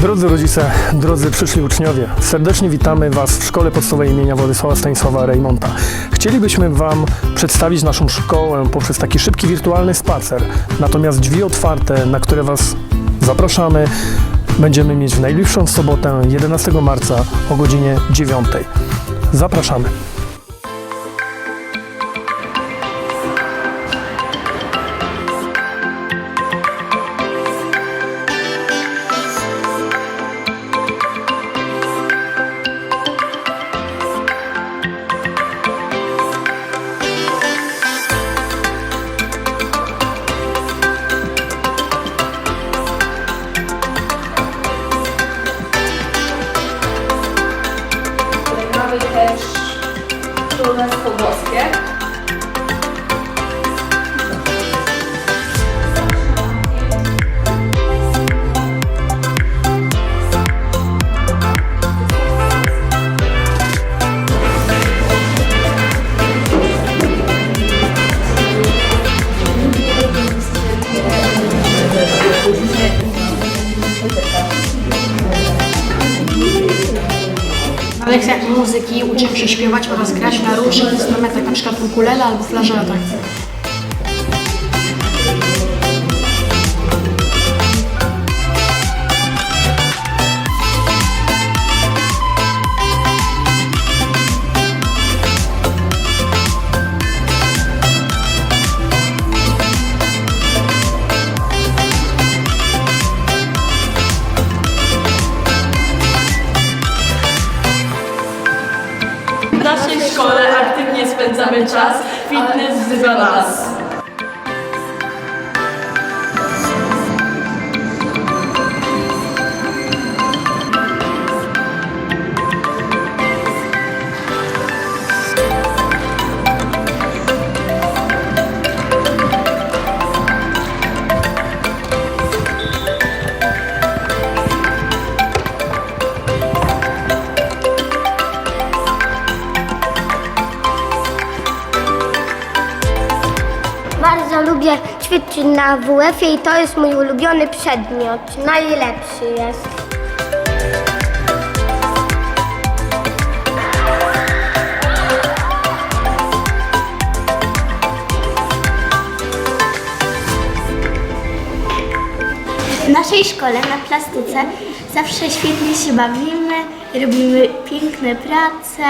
Drodzy rodzice, drodzy przyszli uczniowie, serdecznie witamy Was w Szkole Podstawowej imienia Władysława Stanisława Reymonta. Chcielibyśmy Wam przedstawić naszą szkołę poprzez taki szybki wirtualny spacer. Natomiast drzwi otwarte, na które Was zapraszamy, będziemy mieć w najbliższą sobotę 11 marca o godzinie 9. Zapraszamy. Mamy też Królestwo Włoskie. Lekcjach muzyki uczymy się śpiewać oraz grać na różnych instrumentach, przykład ukulele albo W szkole aktywnie spędzamy czas, fitness wzywa nas. Lubię ćwiczyć na WF-ie i to jest mój ulubiony przedmiot. Najlepszy jest. W naszej szkole na plastyce zawsze świetnie się bawimy, robimy piękne prace.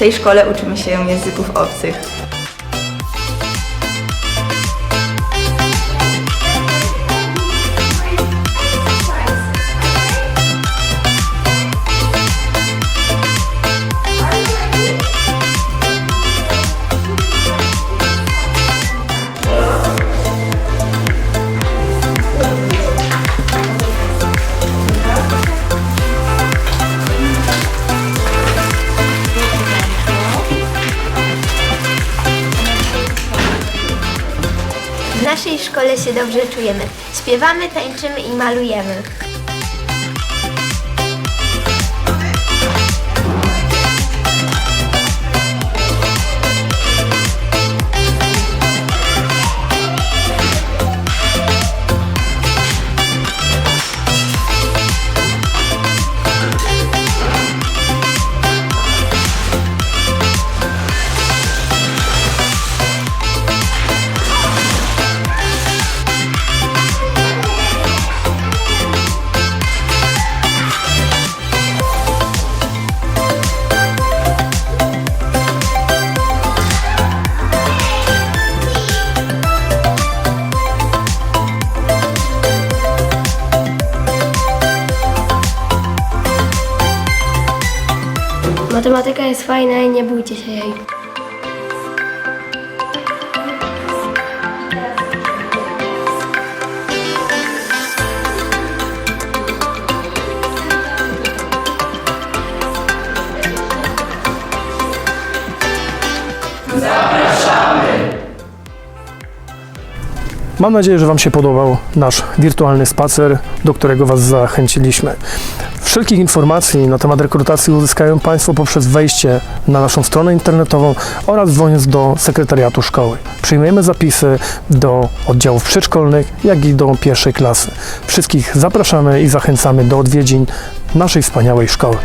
W tej szkole uczymy się języków obcych. W naszej szkole się dobrze czujemy. Śpiewamy, tańczymy i malujemy. Matematyka jest fajna i nie bójcie się jej. Mam nadzieję, że Wam się podobał nasz wirtualny spacer, do którego Was zachęciliśmy. Wszelkich informacji na temat rekrutacji uzyskają Państwo poprzez wejście na naszą stronę internetową oraz dzwoniąc do sekretariatu szkoły. Przyjmujemy zapisy do oddziałów przedszkolnych, jak i do pierwszej klasy. Wszystkich zapraszamy i zachęcamy do odwiedzin naszej wspaniałej szkoły.